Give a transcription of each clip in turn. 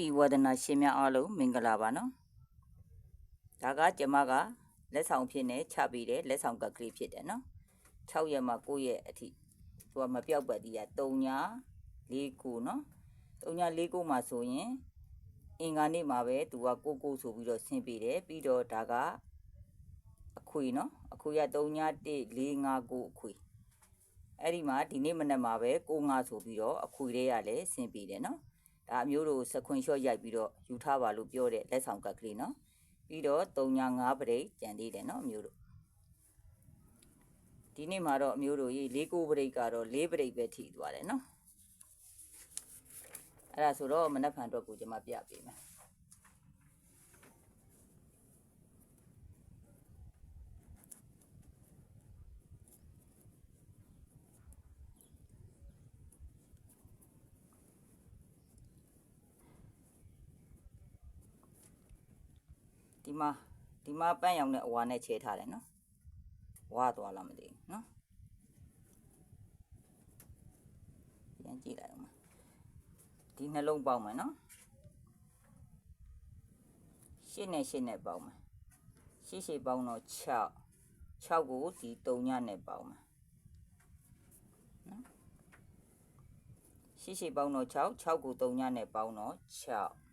ဒီဝဒနာရှင်များအားလုံးမင်္ဂလာပါနော်ဒါကကျမကလက်ဆောင်ဖြစ်နေချပေးတဲ့လက်ဆောင်ကတ်ကလေးဖြစ်တယ်နော်6ရက်မှ9ရက်အထိသူကမပြောက်ပတ်တည်းက3ည4ခုနော်3ည4ခုမှဆိုရင်အင်္ဂါနေ့မှာပဲသူကကိုကိုဆိုပြီးတော့ဆင်းပေးတယ်ပြီးတော့ဒါကအခွေနော်အခွေက3ည1 4 5 9အခွေအဲ့ဒီမှာဒီနေ့မနက်မှာပဲကိုငါဆိုပြီးတော့အခွေလေးရလဲဆင်းပေးတယ်နော် ဒါအမျိုးတို့စခွန်ရှော့ရိုက်ပြီးတော့ယူထားပါလို့ပြောတဲ့လက်ဆောင်ကတ်ကလေးနော်ပြီးတော့3ည5ပရိတ်ကြံသေးတယ်နော်အမျိုးတို့ဒီနေ့မှာတော့အမျိုးတို့ရေ၄ကိုပရိတ်ကတော့၄ပရိတ်ပဲထိသွားတယ်နော်အဲ့ဒါဆိုတော့မနက်ဖြန်အတွက်ကိုကျွန်မပြပေးမယ် မှာဒီမှာပန်းရောင်နဲ့အဝါနဲ့ခြေထားတယ်နော်ဝါသွားလားမသိဘူးနော်ပြန်ကြည့်လိုက်အောင်ဒီနှလုံးပေါက်မယ်နော်ရှစ်နဲ့ရှစ်နဲ့ပေါက်မယ်ရှစ်ရှစ်ပေါင်းတော့6 6ကိုဒီ3ညနဲ့ပေါက်မယ်နော်ရှစ်ရှစ်ပေါင်းတော့6 6ကို3ညနဲ့ပေါင်းတော့6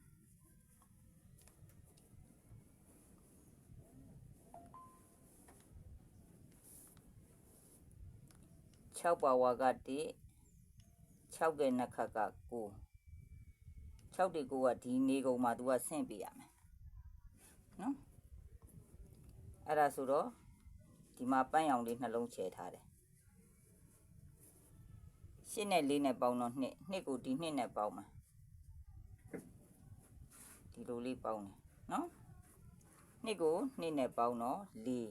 6ပါဝါက1 6ကဲနှစ်ခတ်က9 6တေ9ကဒီနေကုန်မှာ तू ကဆင့်ပြရမယ်နော်အဲ့ဒါဆိုတော့ဒီမှာပန်းရောင်လေးနှလုံးချဲထားတယ်ရှင်းနဲ့လေးနဲ့ပေါင်းတော့နှစ်နှစ်ကိုဒီနှစ်နဲ့ပေါင်းမှာဒီလိုလေးပေါင်းတယ်နော်နှစ်ကိုနှစ်နဲ့ပေါင်းတော့လေး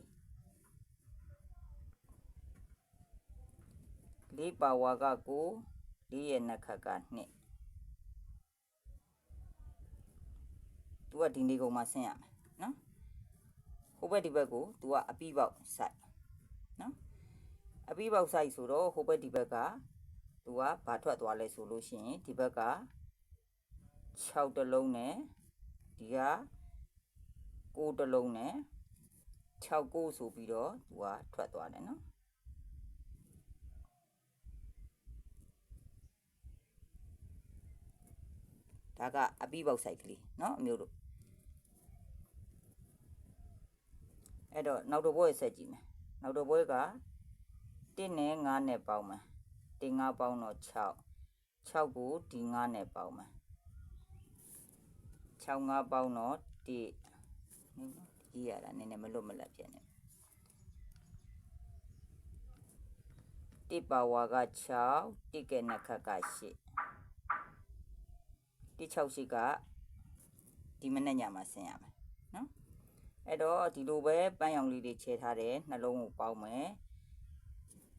လေးပါဝါကကိုလေးရဲ့နှစ်ခတ်ကနှစ်သူကဒီနေကုန်မှာဆင်းရမယ်နော်ဟိုဘက်ဒီဘက်ကိုသူကအပီးပေါက်စိုက်နော်အပီးပေါက်စိုက်ဆိုတော့ဟိုဘက်ဒီဘက်ကသူကဘာထွက်သွားလဲဆိုလို့ရှိရင်ဒီဘက်က6တလုံးနဲ့ဒီက9တလုံးနဲ့6 9ဆိုပြီးတော့သူကထွက်သွားတယ်နော် ဒါကအပီးပေါက်ဆိုင်ကလေးเนาะအမျိုးတို့အဲ့တော့နောက်တစ်ဘွဲဆက်ကြည့်မယ်နောက်တစ်ဘွဲက1နဲ့9နဲ့ပေါင်းမယ်1 9ပေါင်းတော့6 6ကိုဒီ9နဲ့ပေါင်းမယ်6 9ပေါင်းတော့1ဒီရတာနည်းနည်းမလွတ်မလပ်ဖြစ်နေ1ပါဝါက6 1ကဲနှစ်ခတ်က8 168ကဒီမနေ့ညမှာဆင်းရမယ်နော်အဲ့တော့ဒီလိုပဲပန်းရောင်လေးတွေခြေထားတဲ့နှလုံးကိုပေါင်းမယ်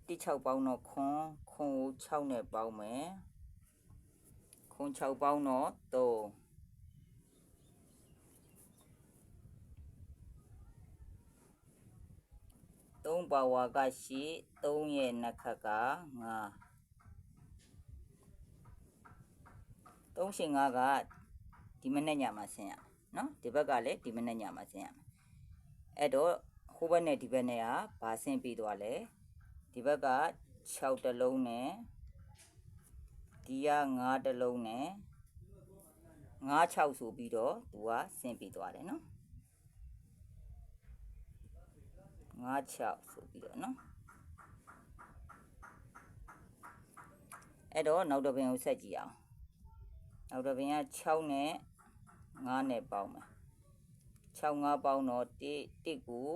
16ပေါင်းတော့ခွန်ခွန်ကို6နဲ့ပေါင်းမယ်ခွန်6ပေါင်းတော့3 3ပါဝါကရှိ3ရဲ့နှစ်ခတ်က9 3ရှင်5ကဒီမနေ့ညမှာဆင်းရမယ်နော်ဒီဘက်ကလည်းဒီမနေ့ညမှာဆင်းရမယ်အဲ့တော့ဟိုဘက်နဲ့ဒီဘက်နဲ့ကဘာဆင်းပြီးသွားလဲဒီဘက်က6တလုံးနဲ့ဒီက9တလုံးနဲ့9 6ဆိုပြီးတော့သူကဆင်းပြီးသွားတယ်နော်9 6ဆိုပြီးတော့နော်အဲ့တော့နောက်တစ်ပင်ကိုဆက်ကြည့်အောင် နောက်တစ်ပင်က6နဲ့9နဲ့ပေါင်းမယ်6 5ပေါင်းတော့1 1ကို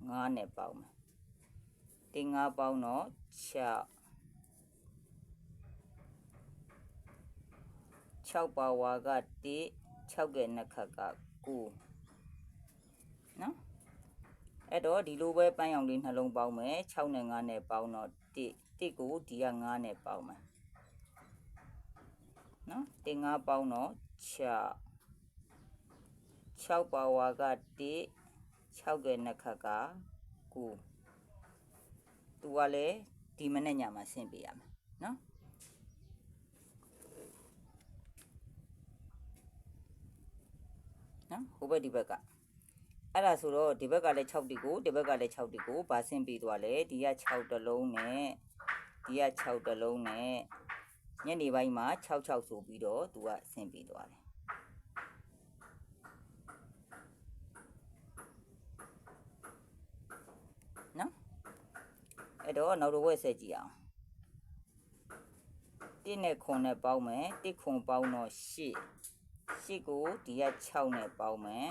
9နဲ့ပေါင်းမယ်1 5ပေါင်းတော့6 6ပါဝါက1 6ကဲနှစ်ခတ်က9နော်အဲ့တော့ဒီလိုပဲပန်းရောင်လေးနှလုံးပေါင်းမယ်6နဲ့9နဲ့ပေါင်းတော့1 1ကိုဒီက9နဲ့ပေါင်းမယ် နော်တင်ငါပေါင်းတော့6 6ပါဝါက1 6ကဲနှစ်ခတ်က9သူကလည်းဒီမနေ့ညမှာဆင်းပေးရမယ်နော်နော်ဟိုဘက်ဒီဘက်ကအဲ့ဒါဆိုတော့ဒီဘက်ကလည်း6တိကိုဒီဘက်ကလည်း6တိကိုဗာဆင်းပြီးသွားလဲဒီက6တလုံးနဲ့ဒီက6တလုံးနဲ့ ညနေပိုင်းမှာ6 6ဆိုပြီးတော့သူကဆင်းပြီးသွားတယ်နော်အဲ့တော့နောက်တော့ဝက်ဆက်ကြည့်အောင်1နဲ့9နဲ့ပေါင်းမယ်1ခွန်ပေါင်းတော့8 8ကိုဒီက6နဲ့ပေါင်းမယ်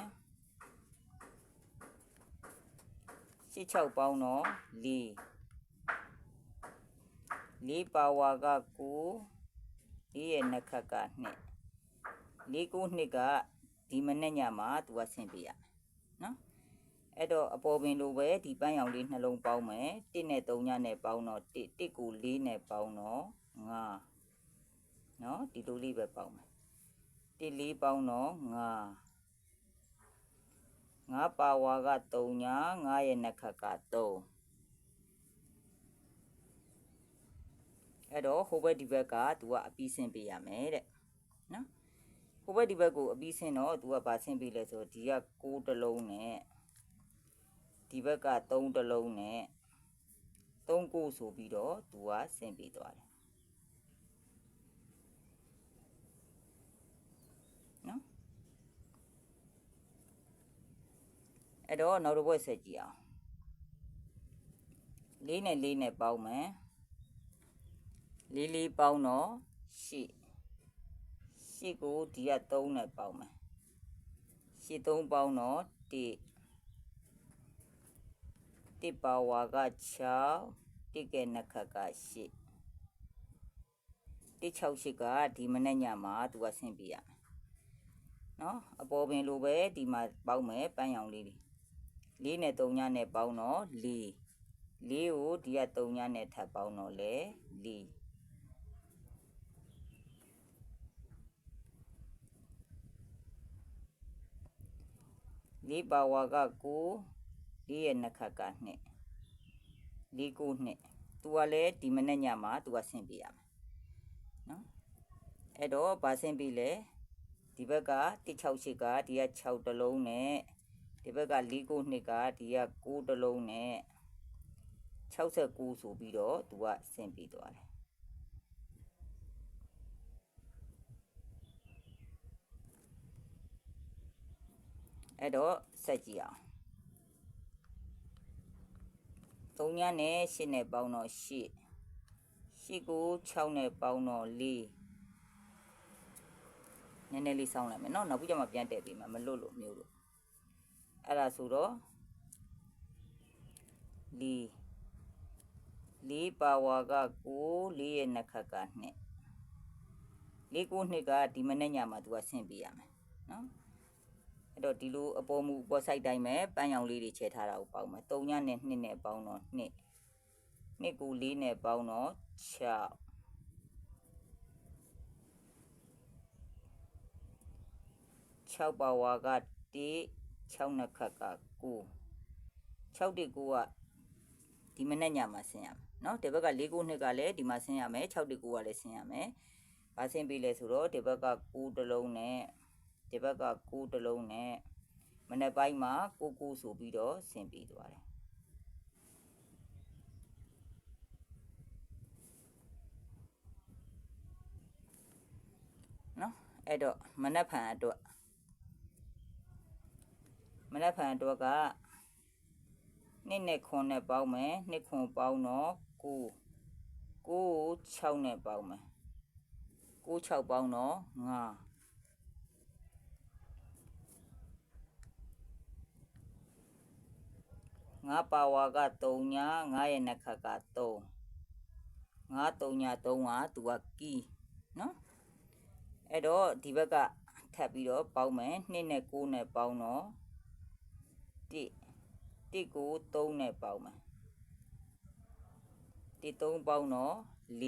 8 6ပေါင်းတော့4 4ပါဝါက9 4ရဲ့နှစ်ခတ်က2 4 9နှစ်ကဒီမနေ့ညမှာသူကဆင်ပြရမယ်နော်အဲ့တော့အပေါ်ပင်လိုပဲဒီပန်းရောင်လေးနှလုံးပေါင်းမယ်1နဲ့3ညနဲ့ပေါင်းတော့1 1ကို4နဲ့ပေါင်းတော့5နော်ဒီလိုလေးပဲပေါင်းမယ်1 4ပေါင်းတော့5 5ပါဝါက3ည5ရဲ့နှစ်ခတ်က3 အဲ့တော့ဟိုဘက်ဒီဘက်ကသူကအပြီးဆင်းပေးရမယ်တဲ့နော်ဟိုဘက်ဒီဘက်ကိုအပြီးဆင်းတော့သူကဗာဆင်းပေးလဲဆိုဒီက6တလုံးနဲ့ဒီဘက်က3တလုံးနဲ့3ကိုဆိုပြီးတော့သူကဆင်းပေးသွားတယ်နော်အဲ့တော့နောက်တစ်ဘက်ဆက်ကြည့်အောင်လေးနဲ့လေးနဲ့ပေါင်းမယ် လေးလေးပေါင်းတော့ရှစ်ရှစ်ကိုဒီက3နဲ့ပေါင်းမယ်ရှစ်3ပေါင်းတော့1 1ပါဝါက6တစ်ကဲနှစ်ခတ်က8 168ကဒီမနေ့ညမှာသူကဆင်းပြရမယ်เนาะအပေါ်ပင်လိုပဲဒီမှာပေါက်မယ်ပန်းရောင်လေးတွေ၄နဲ့၃ညနဲ့ပေါင်းတော့၄၄ကိုဒီက၃ညနဲ့ထပ်ပေါင်းတော့လေ၄ ၄ပါဝါက9၄ရဲ့နှစ်ခတ်က2၄ကို2သူကလည်းဒီမနေ့ညမှာသူကဆင်းပြရမယ်နော်အဲ့တော့ဗာဆင်းပြလဲဒီဘက်က168ကဒီက6တလုံးနဲ့ဒီဘက်က၄ကို2ကဒီက9တလုံးနဲ့69ဆိုပြီးတော့သူကဆင်းပြသွားတယ် အဲ့တော့ဆက်ကြည့်အောင်3ညနဲ့8နဲ့ပေါင်းတော့8 8ကို6နဲ့ပေါင်းတော့4နည်းနည်းလေးစောင်းလိုက်မယ်เนาะနောက်ပြီးကြမှာပြန်တက်ပြီးမှာမလွတ်လို့မျိုးလို့အဲ့ဒါဆိုတော့4 4ပါဝါက9 4ရဲ့နှစ်ခတ်က2 4 9နှစ်ကဒီမနေ့ညမှာသူကဆင့်ပြရမယ်เนาะ အဲ့တော့ဒီလိုအပေါ်မူပေါ်ဆိုင်တိုင်းပဲပန်းရောင်လေးတွေချဲထားတာကိုပေါင်းမယ်3ညနဲ့2နဲ့ပေါင်းတော့2 2ကို4နဲ့ပေါင်းတော့6 6ပါဝါက1 6နှစ်ခတ်က9 6တိ9ကဒီမနေ့ညမှာဆင်းရမယ်เนาะဒီဘက်က4 9နှစ်ကလည်းဒီမှာဆင်းရမယ်6တိ9ကလည်းဆင်းရမယ်ဘာဆင်းပြီလဲဆိုတော့ဒီဘက်က9တလုံးနဲ့ ဒီဘက်က9တလုံးနဲ့မနေ့ပိုင်းမှာ9 9ဆိုပြီးတော့ဆင်းပြီးသွားတယ်နော်အဲ့တော့မနက်ဖြန်အတွက်မနက်ဖြန်အတွက်ကနှစ်နဲ့ခွန်နဲ့ပေါင်းမယ်နှစ်ခွန်ပေါင်းတော့9 9ကို6နဲ့ပေါင်းမယ်9 6ပေါင်းတော့9 9ပါဝါက3ညာ9ရဲ့နှစ်ခတ်က3 9 3ညာ3ကသူကကီနော်အဲ့တော့ဒီဘက်ကထပ်ပြီးတော့ပေါင်းမယ်2နဲ့9နဲ့ပေါင်းတော့1 1ကို3နဲ့ပေါင်းမယ်1 3ပေါင်းတော့4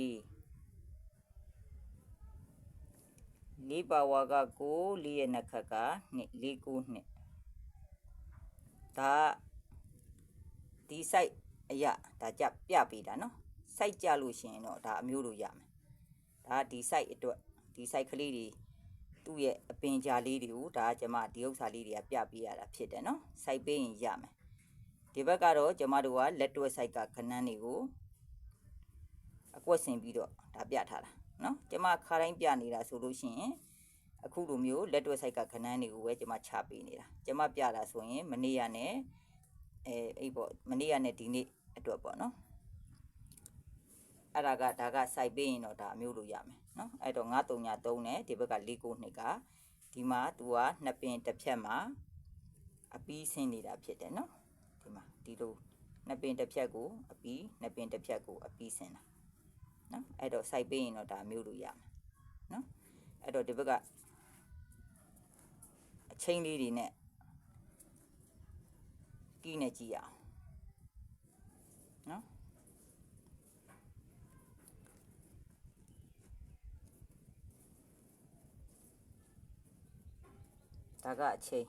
4ပါဝါက9 4ရဲ့နှစ်ခတ်က2 4 9 2ဒါ ဒီ site အရာဒါကြပြပေးတာနော် site ကြလို့ရှိရင်တော့ဒါအမျိုးလိုရမယ်ဒါဒီ site အတွက်ဒီ site ကလေးတွေသူ့ရဲ့အပင်ကြာလေးတွေကိုဒါကကျွန်မဒီဥစ္စာလေးတွေကပြပေးရတာဖြစ်တယ်နော် site ပေးရင်ရမယ်ဒီဘက်ကတော့ကျွန်မတို့ကလက်တွဲ site ကခဏန်းတွေကိုအကွက်ဆင်ပြီးတော့ဒါပြထားတာနော်ကျွန်မခါတိုင်းပြနေတာဆိုလို့ရှိရင်အခုလိုမျိုးလက်တွဲ site ကခဏန်းတွေကိုပဲကျွန်မချပေးနေတာကျွန်မပြတာဆိုရင်မနေ့ကနဲ့ အဲအဲ့ပေါ့မနေ့ကနဲ့ဒီနေ့အတွက်ပေါ့နော်အဲ့ဒါကဒါကစိုက်ပေးရင်တော့ဒါအမျိုးလိုရမယ်နော်အဲ့တော့9 3 3နဲ့ဒီဘက်က၄ကို2ကဒီမှာ तू ကနှစ်ပင်တစ်ဖြက်မှာအပီးဆင်းနေတာဖြစ်တယ်နော်ဒီမှာဒီလိုနှစ်ပင်တစ်ဖြက်ကိုအပီးနှစ်ပင်တစ်ဖြက်ကိုအပီးဆင်းတာနော်အဲ့တော့စိုက်ပေးရင်တော့ဒါမျိုးလိုရမယ်နော်အဲ့တော့ဒီဘက်ကအချင်းလေးတွေနဲ့ ကီးနဲ့ကြည့်ရအောင်နော်ဒါကအချိန်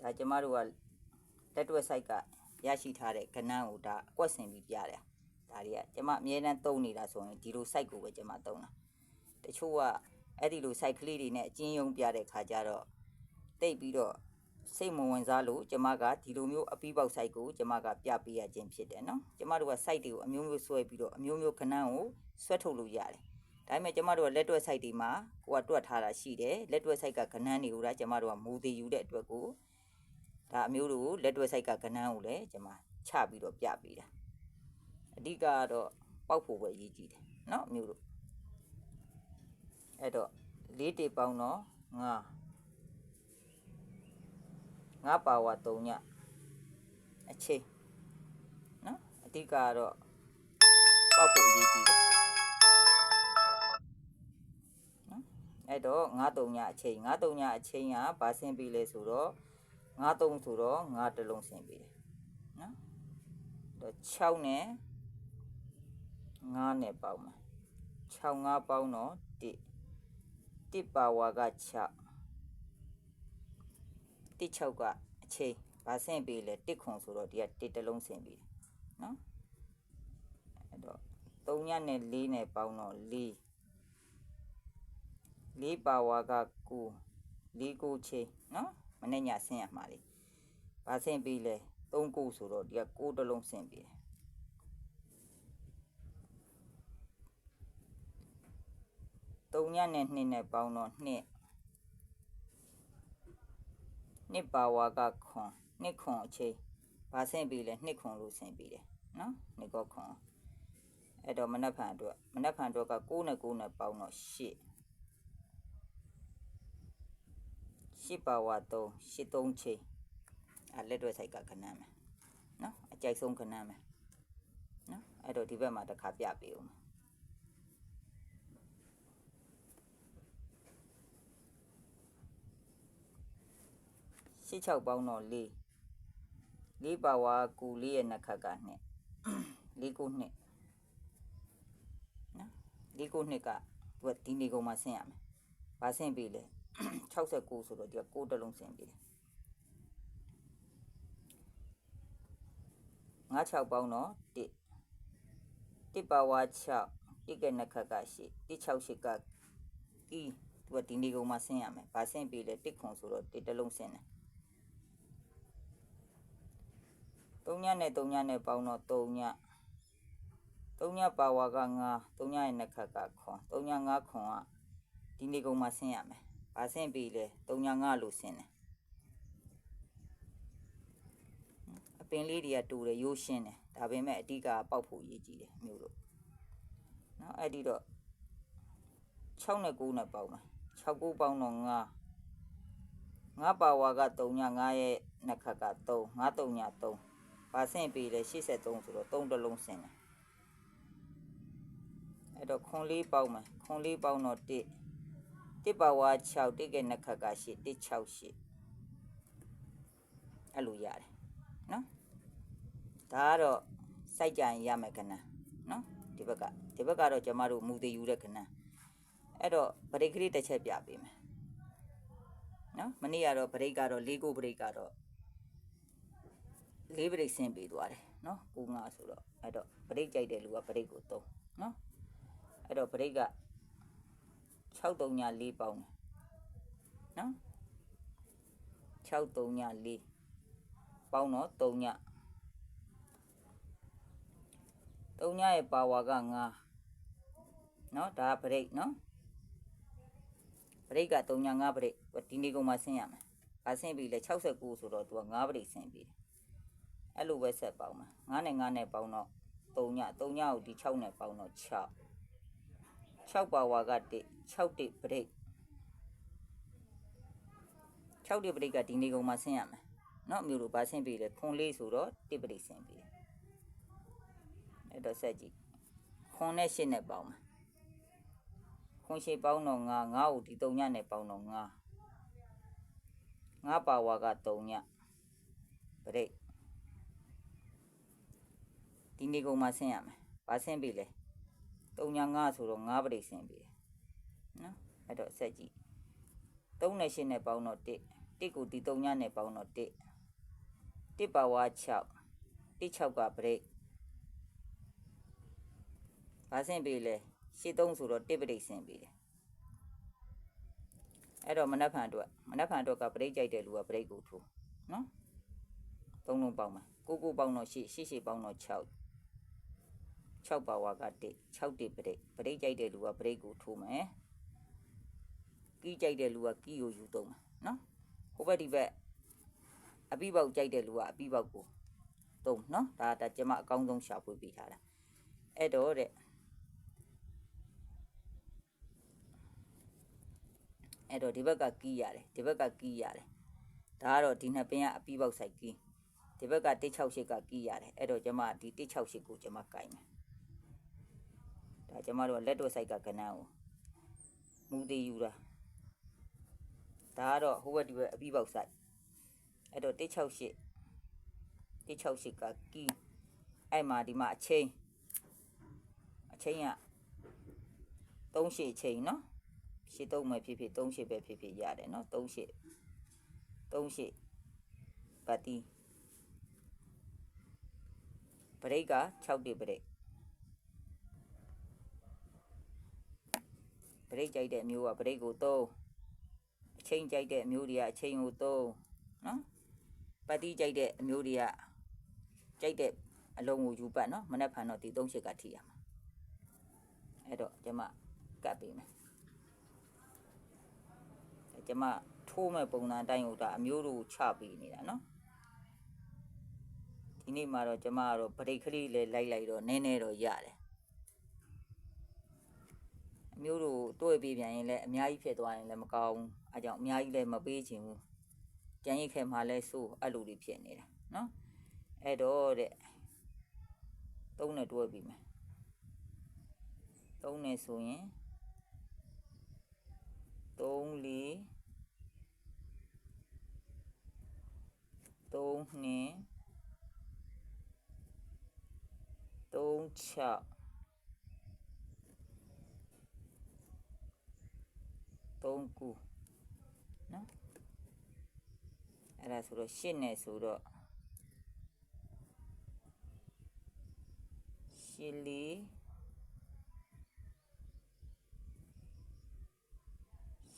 ဒါကျမတို့ကလက်တွဲဆိုင်ကရရှိထားတဲ့ကဏ္ဍကိုဒါအကွက်ဆင်ပြီးပြရတယ်ဒါတွေကကျမအမြဲတမ်းသုံးနေတာဆိုရင်ဒီလို site ကိုပဲကျမသုံးတာတချို့ကအဲ့ဒီလို site ကလေးတွေနဲ့အချင်းယုံပြတဲ့ခါကျတော့ တိတ်ပြီးတော့စိတ်မဝင်စားလို့ကျမကဒီလိုမျိုးအပီးပေါက် site ကိုကျမကပြပေးရခြင်းဖြစ်တယ်နော်ကျမတို့က site တွေကိုအမျိုးမျိုးဆွဲပြီးတော့အမျိုးမျိုးခဏကိုဆွဲထုတ်လို့ရတယ်ဒါပေမဲ့ကျမတို့ကလက်တွက် site တွေမှာကိုကတွက်ထားတာရှိတယ်လက်တွက် site ကခဏတွေကိုဒါကျမတို့ကမူတည်ယူတဲ့အတွက်ကိုဒါအမျိုးတို့လက်တွက် site ကခဏကိုလည်းကျမချပြီးတော့ပြပေးတာအဓိကကတော့ပေါက်ဖို့ပဲအရေးကြီးတယ်နော်အမျိုးတို့အဲ့တော့လေးတေပေါင်းတော့ငါ 5ပါဝါ3ညအချိန်နော်အဓိကကတော့ပောက်ဖို့အရေးကြီးတယ်နော်အဲ့တော့5-3ညအချိန်5-3ညအချိန်ကဘာဆင်းပြီးလဲဆိုတော့5-3ဆိုတော့5တလုံးဆင်းပြီးတယ်နော်တော့6နဲ့9နဲ့ပေါင်းမှာ6 9ပေါင်းတော့1 1ပါဝါက6 1 6ကအချိန်ဘာဆင်းပြီးလဲ1ခွန်ဆိုတော့ဒီက1တလုံးဆင်းပြီးတယ်နော်အဲ့တော့3ညနဲ့4နဲ့ပေါင်းတော့4လေးပါဝါကကိုလေးကိုချိန်နော်မနေ့ညဆင်းရမှာလေဘာဆင်းပြီးလဲ3ကိုဆိုတော့ဒီက6တလုံးဆင်းပြီးတယ်3ညနဲ့2နဲ့ပေါင်းတော့2 နှစ်ပါဝါကခွန်နှစ်ခွန်အချိန်ဘာဆင်းပြီးလဲနှစ်ခွန်လို့ဆင်းပြီးတယ်နော်နှစ်ကောခွန်အဲ့တော့မနက်ဖြန်အတွက်မနက်ဖြန်အတွက်က6နဲ့9နဲ့ပေါင်းတော့8ရှစ်ပါဝါ3ရှစ်3ချိန်အဲလက်တွဲဆိုင်ကခဏမ်းမယ်နော်အကြိုက်ဆုံးခဏမ်းမယ်နော်အဲ့တော့ဒီဘက်မှာတစ်ခါပြပေးဦးမယ် ရှစ်6ပေါင်းတော့4 4ပါဝါကူလေးရဲ့နှစ်ခတ်ကနှစ်4ကိုနှစ်နော်4ကိုနှစ်ကသူကဒီနေကုန်မှာဆင်းရမယ်ဘာဆင်းပြီလဲ69ဆိုတော့ဒီက6တလုံးဆင်းပြီတယ်ငါ6ပေါင်းတော့1 1ပါဝါ6 1ကနှစ်ခတ်က8 168ကဤသူကဒီနေကုန်မှာဆင်းရမယ်ဘာဆင်းပြီလဲ1ခွန်ဆိုတော့1တလုံးဆင်းတယ် 3ညနဲ့3ညနဲ့ပေါင်းတော့3ည3ညပါဝါက9 3ညရဲ့နှစ်ခတ်ကခွန်3ည9ခွန်ကဒီနေကုန်မှာဆင်းရမယ်။ဘာဆင်းပြီလဲ395လို့ဆင်းတယ်။အပင်လေးတွေကတူတယ်ရိုးရှင်းတယ်။ဒါပေမဲ့အဓိကပေါက်ဖို့ရည်ကြည့်တယ်မျိုးလို့။နော်အဲ့ဒီတော့6နဲ့9နဲ့ပေါင်းမှာ6 9ပေါင်းတော့9 9ပါဝါက3ည9ရဲ့နှစ်ခတ်က3 9 3ည3 ဘာဆင့်ပြီလဲ83ဆိုတော့3တလုံးဆင်းတယ်အဲ့တော့ခွန်လေးပေါင်းမှာခွန်လေးပေါင်းတော့1 1ပါဝါ6တိကဲနှစ်ခတ်က8 168အဲ့လိုရတယ်နော်ဒါကတော့စိုက်ကြရင်ရမယ်ခဏနော်ဒီဘက်ကဒီဘက်ကတော့ကျမတို့မူတည်ယူတဲ့ခဏအဲ့တော့ဗရိတ်ကလေးတစ်ချက်ပြပေးမယ်နော်မနေ့ကတော့ဗရိတ်ကတော့၄ကိုဗရိတ်ကတော့ ၄ဗရိတ်ဆင်းပေးသွားတယ်နော်9 5ဆိုတော့အဲ့တော့ဗရိတ်ကြိုက်တဲ့လူကဗရိတ်ကိုသုံးနော်အဲ့တော့ break က6304ပေါင်းတယ်နော်6304ပေါင်းတော့3ည3ညရဲ့ power က9နော်ဒါက break နော် break က3ည5 break ဒီနေ့ကုန်မှဆင်းရမယ်။ဘာဆင်းပြီလဲ69ဆိုတော့သူက5 break ဆင်းပြီ။ အဲ့လိုပဲဆက်ပေါင်းမှာ9နဲ့9နဲ့ပေါင်းတော့3ည3ညကိုဒီ6နဲ့ပေါင်းတော့6 6ပါဝါက1 6တိပရိတ်6တိပရိတ်ကဒီနေကုန်မှာဆင်းရမယ်เนาะမျိုးလိုဘာဆင်းပြီလဲခွန်လေးဆိုတော့တိပရိတ်ဆင်းပြီအဲ့တော့ဆက်ကြည့်ခွန်နဲ့8နဲ့ပေါင်းမှာခွန်ရှိပေါင်းတော့9 9ကိုဒီ3ညနဲ့ပေါင်းတော့9 9ပါဝါက3ညပရိတ် ဒီနေကုန်မှာဆင်းရမယ်ဘာဆင်းပြီလဲ3ညာ9ဆိုတော့9ပရိတ်ဆင်းပြီနော်အဲ့တော့ဆက်ကြည့်3နဲ့8နဲ့ပေါင်းတော့1 1ကိုဒီ3ညာနဲ့ပေါင်းတော့1 1ပါဝါ6 1 6ကပရိတ်ဘာဆင်းပြီလဲရှင်း3ဆိုတော့1ပရိတ်ဆင်းပြီအဲ့တော့မနက်ဖြန်အတွက်မနက်ဖြန်အတွက်ကပရိတ်ကြိုက်တဲ့လူကပရိတ်ကိုထိုးနော်သုံးလုံးပေါင်းမှာကိုကိုပေါင်းတော့ရှေ့ရှေ့ရှေ့ပေါင်းတော့6 6ပါဝါက1 6တိပရိတ်ပရိတ်ကြိုက်တဲ့လူကပရိတ်ကိုထိုးမယ်ကီးကြိုက်တဲ့လူကကီးကိုယူသုံးမယ်နော်ဟိုဘက်ဒီဘက်အပိပေါက်ကြိုက်တဲ့လူကအပိပေါက်ကိုသုံးနော်ဒါဒါကျမအကောင်းဆုံးရှာဖွေပေးထားတာအဲ့တော့တဲ့အဲ့တော့ဒီဘက်ကကီးရတယ်ဒီဘက်ကကီးရတယ်ဒါကတော့ဒီနှစ်ပင်ကအပိပေါက်ဆိုင်ကီးဒီဘက်က168ကကီးရတယ်အဲ့တော့ကျမဒီ168ကိုကျမကင်မယ် ဒါကျမတို့လက်တော့ဆိုင်ကကနန်းကိုမူသေးယူတာဒါကတော့ဟိုဘက်ဒီဘက်အပြီးပေါက်ဆိုင်အဲ့တော့168 168ကကီးအဲ့မှာဒီမှာအချင်းအချင်းက38အချင်းနော်ရှစ်သုံးမယ်ဖြစ်ဖြစ်38ပဲဖြစ်ဖြစ်ရတယ်နော်38 38ပတ်တီပရိတ်က6တိပရိတ် ပရိတ်ကြိုက်တဲ့အမျိုးကပရိတ်ကို3အချင်းကြိုက်တဲ့အမျိုးတွေကအချင်းကို3နော်ပတ်တီကြိုက်တဲ့အမျိုးတွေကကြိုက်တဲ့အလုံးကိုယူပတ်နော်မနေ့ဖန်တော့ဒီ38ကထိရမှာအဲ့တော့ကျမကတ်ပေးမယ်ကျမထိုးမဲ့ပုံစံအတိုင်းကိုဒါအမျိုးတို့ချပေးနေတာနော်ဒီနေ့မှာတော့ကျမကတော့ဗရိတ်ခလေးလေးလိုက်လိုက်တော့နည်းနည်းတော့ရတယ်အ မျိုးတို့တွေ့ပေးပြန်ရင်လည်းအများကြီးဖြစ်သွားရင်လည်းမကောင်းဘူးအဲကြောင့်အများကြီးလည်းမပေးချင်ဘူးကြံရိတ်ခဲမှာလဲဆိုးအဲ့လိုတွေဖြစ်နေတာနော်အဲ့တော့တဲ့သုံးနဲ့တွဲပြီးမယ်သုံးနဲ့ဆိုရင်3 4 3နှစ်3 6 3 9နော်အဲ့ဒါဆိုတော့ရှစ်နဲ့ဆိုတော့ရှစ်လေး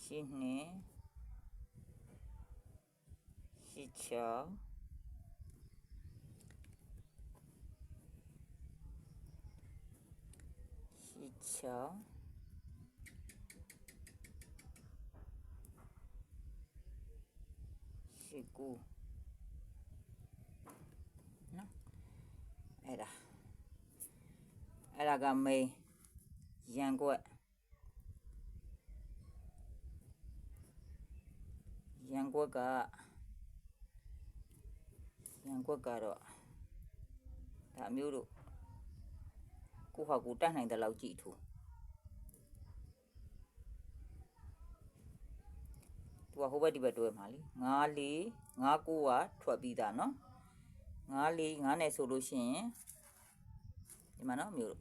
ရှစ်နှစ်ရှစ်ချောင်းရှစ်ချော င်းရှစ်ကူနော်အဲ့ဒါအဲ့ဒါကမေးရန်ကွက်ရန်ကွက်ကရန်ကွက်ကတော့ဒါအမျိုးတို့ကိုဟာကိုတတ်နိုင်တဲ့လောက်ကြည့်ထူ သူကဟိုဘက်ဒီဘက်တွဲမှာလေ9 4 9 9ကထွက်ပြီးသားနော်9 4 9နဲ့ဆိုလို့ရှိရင်ဒီမှာနော်မျိုး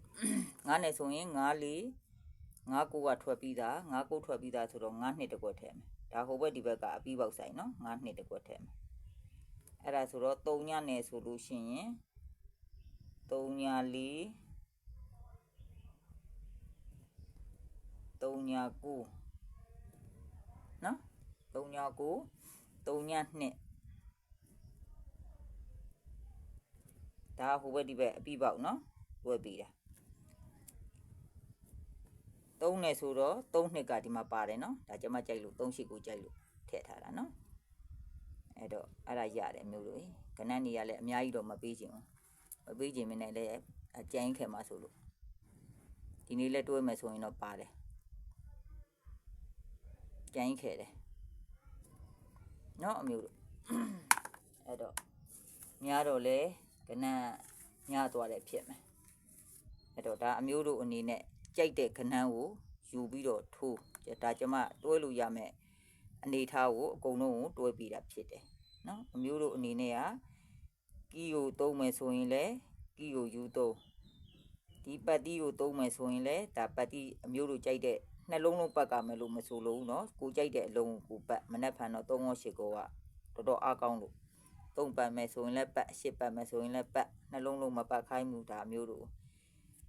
9နဲ့ဆိုရင်9 4 9 9ကထွက်ပြီးသား9 9ထွက်ပြီးသားဆိုတော့9နှစ်တကွက်ထည့်မယ်ဒါဟိုဘက်ဒီဘက်ကအပြီးပေါက်ဆိုင်နော်9နှစ်တကွက်ထည့်မယ်အဲ့ဒါဆိုတော့3ညနဲ့ဆိုလို့ရှိရင်3ည4 3ည9 39 32ဒါဟိုဘက်ဒီဘက်အပြီးပေါက်နော်ဝယ်ပြီးတာ3နဲ့ဆိုတော့3နှစ်ကဒီမှာပါတယ်နော်ဒါကျွန်မကြိုက်လို့3ရှိကိုကြိုက်လို့ထည့်ထားတာနော်အဲ့တော့အဲ့ဒါရတယ်အမျိုးတို့ရေကနန်းနေရလဲအများကြီးတော့မပေးချင်ဘူးမပေးချင်မနဲ့လဲအကျန်းခဲမှာဆိုလို့ဒီနေ့လဲတွဲမယ်ဆိုရင်တော့ပါတယ်ကျန်းခဲတယ် နော်အမျိုးတို့အဲ့တော့များတော့လဲကနန်းညသွားတယ်ဖြစ်မယ်အဲ့တော့ဒါအမျိုးတို့အနေနဲ့ကြိုက်တဲ့ကနန်းကိုယူပြီးတော့ထိုးဒါကျမတွဲလို့ရမယ်အနေထားကိုအကုန်လုံးကိုတွဲပြီးတာဖြစ်တယ်နော်အမျိုးတို့အနေနဲ့ကကီကိုသုံးမယ်ဆိုရင်လဲကီကိုယူသုံးဒီပတ်တီကိုသုံးမယ်ဆိုရင်လဲဒါပတ်တီအမျိုးတို့ကြိုက်တဲ့ နှလုံးလုံးပတ်ကမယ်လို့မဆိုလို့เนาะကိုကြိုက်တဲ့အလုံးကိုပတ်မနှက်ဖန်တော့3ရော8ကောကတော်တော်အားကောင်းလို့သုံးပတ်မယ်ဆိုရင်လဲပတ်အရှစ်ပတ်မယ်ဆိုရင်လဲပတ်နှလုံးလုံးမပတ်ခိုင်းဘူးဒါအမျိုးတို့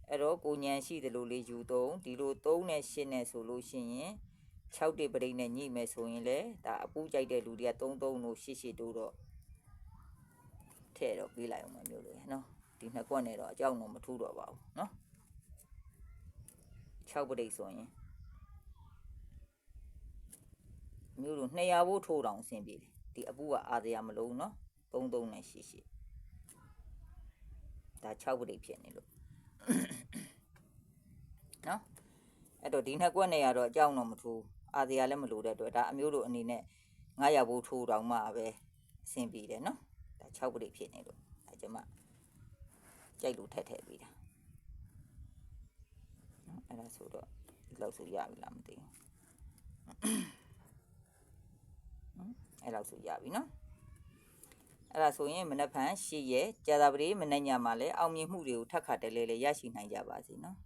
အဲ့တော့ကိုညံရှိတယ်လို့လေးယူသုံးဒီလို3နဲ့8နဲ့ဆိုလို့ရှိရင်6တိပရိတ်နဲ့ညှိမယ်ဆိုရင်လဲဒါအပူကြိုက်တဲ့လူတွေက3 3တို့8 8တို့တော့ထဲ့တော့ပေးလိုက်အောင်မမျိုးလို့ရနော်ဒီနှစ်ကွက်နဲ့တော့အကြောင်းတော့မထူးတော့ပါဘူးနော်6ပရိတ်ဆိုရင် မျိုးတို့200ဘို့ထိုးတောင်အဆင်ပြေတယ်ဒီအပူကအာရမလို့နော်3 3နဲ့8 8ဒါ6ပရိတ်ဖြစ်နေလို့နော်အဲ့တော့ဒီနှစ်ကွက်နဲ့ရတော့အကြောင်းတော့မထူးအာရလည်းမလို့တဲ့အတွက်ဒါအမျိုးတို့အနေနဲ့900ဘို့ထိုးတောင်မှပဲအဆင်ပြေတယ်နော်ဒါ6ပရိတ်ဖြစ်နေလို့ဒါကျမကြိုက်လို့ထက်ထည့်ပေးတာနော်အဲ့ဒါဆိုတော့ဒီလောက်ဆိုရပြီလားမသိဘူးဟမ် အဲ့လောက်ဆိုရပြီနော်အဲ့ဒါဆိုရင်မနက်ဖြန်၈ရက်ကြာသပတေးမနေ့ညမှာလည်းအောင်မြင်မှုတွေကိုထပ်ခါတလဲလဲရရှိနိုင်ကြပါစေနော်